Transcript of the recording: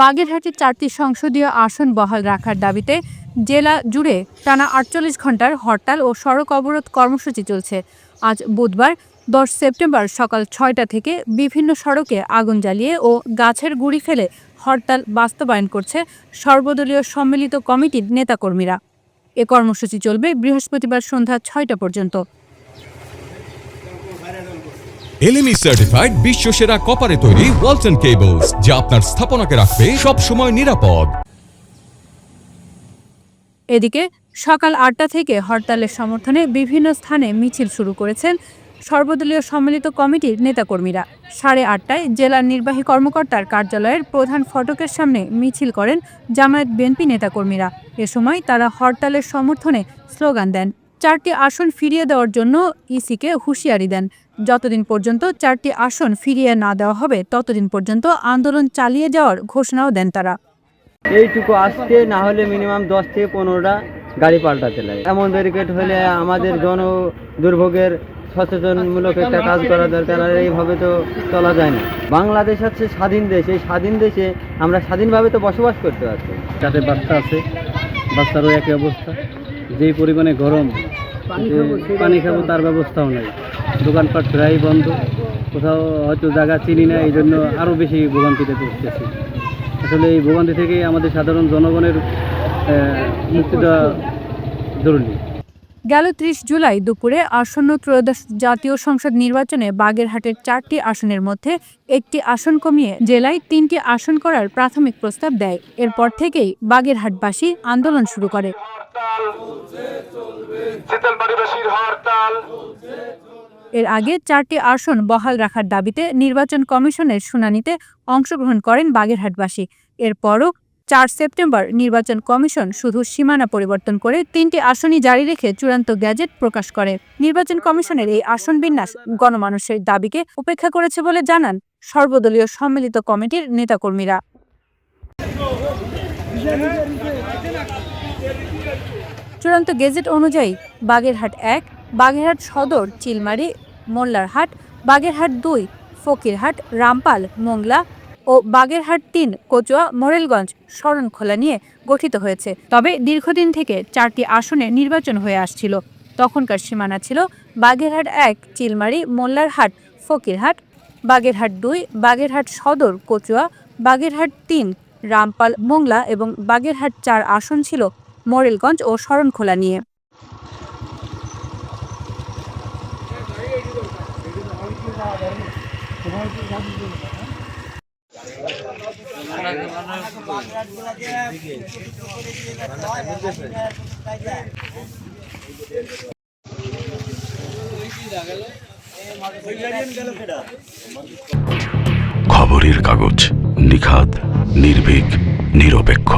বাগেরহাটের চারটি সংসদীয় আসন বহাল রাখার দাবিতে জেলা জুড়ে টানা আটচল্লিশ ঘণ্টার হরতাল ও সড়ক অবরোধ কর্মসূচি চলছে। আজ বুধবার, দশ সেপ্টেম্বর সকাল ছয়টা থেকে বিভিন্ন সড়কে আগুন জ্বালিয়ে ও গাছের গুঁড়ি ফেলে হরতাল বাস্তবায়ন করছে সর্বদলীয় সম্মিলিত কমিটির নেতাকর্মীরা। এ কর্মসূচি চলবে বৃহস্পতিবার সন্ধ্যা ছয়টা পর্যন্ত। এলএমই সার্টিফাইড বিশ্ব সেরা কপারে তৈরি ওয়ালটন কেবলস যা আপনার স্থাপনাকে রাখবে সব সময় নিরাপদ। এদিকে, সকাল আটটা থেকে হরতালের সমর্থনে বিভিন্ন স্থানে মিছিল শুরু করেছেন সর্বদলীয় সম্মিলিত কমিটির নেতাকর্মীরা। সাড়ে আটটায় জেলার নির্বাহী কর্মকর্তার কার্যালয়ের প্রধান ফটকের সামনে মিছিল করেন জামায়াত বিএনপি নেতাকর্মীরা। এ সময় তারা হরতালের সমর্থনে স্লোগান দেন। চারটি আসন ফিরিয়ে দেওয়ার জন্য ইসিকে হুঁশিয়ারি দেন। যতদিন পর্যন্ত চারটি আসন ফিরিয়ে না দেওয়া হবে ততদিন পর্যন্ত আন্দোলন চালিয়ে যাওয়ার ঘোষণাও দেন তারা। এইটুকু আসতে না হলে মিনিমাম দশ থেকে পনেরোটা গাড়ি পাল্টাতে লাগে এমন ব্যারিকেড হলে আমাদের জন দুর্ভোগের সচেতনমূলক একটা কাজ করা দরকার আর এইভাবে তো চলা যায় না। বাংলাদেশ হচ্ছে স্বাধীন দেশ এই স্বাধীন দেশে আমরা স্বাধীনভাবে তো বসবাস করতে পারছি। যাতে বাচ্চা আছে বাচ্চারও একই অবস্থা। যেই পরিমাণে গরম পানি খাব তার ব্যবস্থাও নাই। দোকানপাট প্রায় বন্ধ। কোথাও হয়তো জায়গা চিনি না এই জন্য আরও বেশি ভোগান্তিতে পড়তেছি আসলে এই ভোগান্তি থেকে আমাদের সাধারণ জনগণের মুক্তি দেওয়া জরুরি। গেল ত্রিশ জুলাই দুপুরে আসন্ন ত্রয়োদশ জাতীয় সংসদ নির্বাচনে বাগেরহাটের চারটি আসনের মধ্যে একটি আসন কমিয়ে জেলায় তিনটি আসন করার প্রাথমিক প্রস্তাব দেয়। এরপর থেকেই বাগেরহাটবাসী আন্দোলন শুরু করে। শীতলবাড়িবাসীর হরতাল এর আগে চারটি আসন বহাল রাখার দাবিতে নির্বাচন কমিশনের শুনানিতে অংশগ্রহণ করেন বাগেরহাটবাসী। এরপরও চার সেপ্টেম্বর নির্বাচন কমিশন শুধু সীমানা পরিবর্তন করে তিনটি আসনই জারি রেখে চূড়ান্ত গ্যাজেট প্রকাশ করে। নির্বাচন কমিশনের এই আসন বিন্যাস গণমানুষের দাবিকে উপেক্ষা করেছে বলে জানান সর্বদলীয় সম্মিলিত কমিটির নেতাকর্মীরা। চূড়ান্ত গেজেট অনুযায়ী বাগেরহাট এক, বাগেরহাট সদর, চিলমারি, মোল্লারহাট, বাগেরহাট দুই, ফকিরহাট, রামপাল, মোংলা ও বাগেরহাট তিন, কচুয়া, মোরেলগঞ্জ, শরণখোলা নিয়ে গঠিত হয়েছে। তবে দীর্ঘদিন থেকে চারটি আসনে নির্বাচন হয়ে আসছিল। তখনকার সীমানা ছিল বাগেরহাট এক, চিলমারি, মোল্লারহাট, ফকিরহাট, বাগেরহাট দুই, বাগেরহাট সদর, কচুয়া, বাগেরহাট তিন, রামপাল, মোংলা এবং বাগেরহাট চার আসন ছিল মোরেলগঞ্জ ও শরণখোলা নিয়ে। খবরের কাগজ নিখাত নির্ভীক নিরপেক্ষ।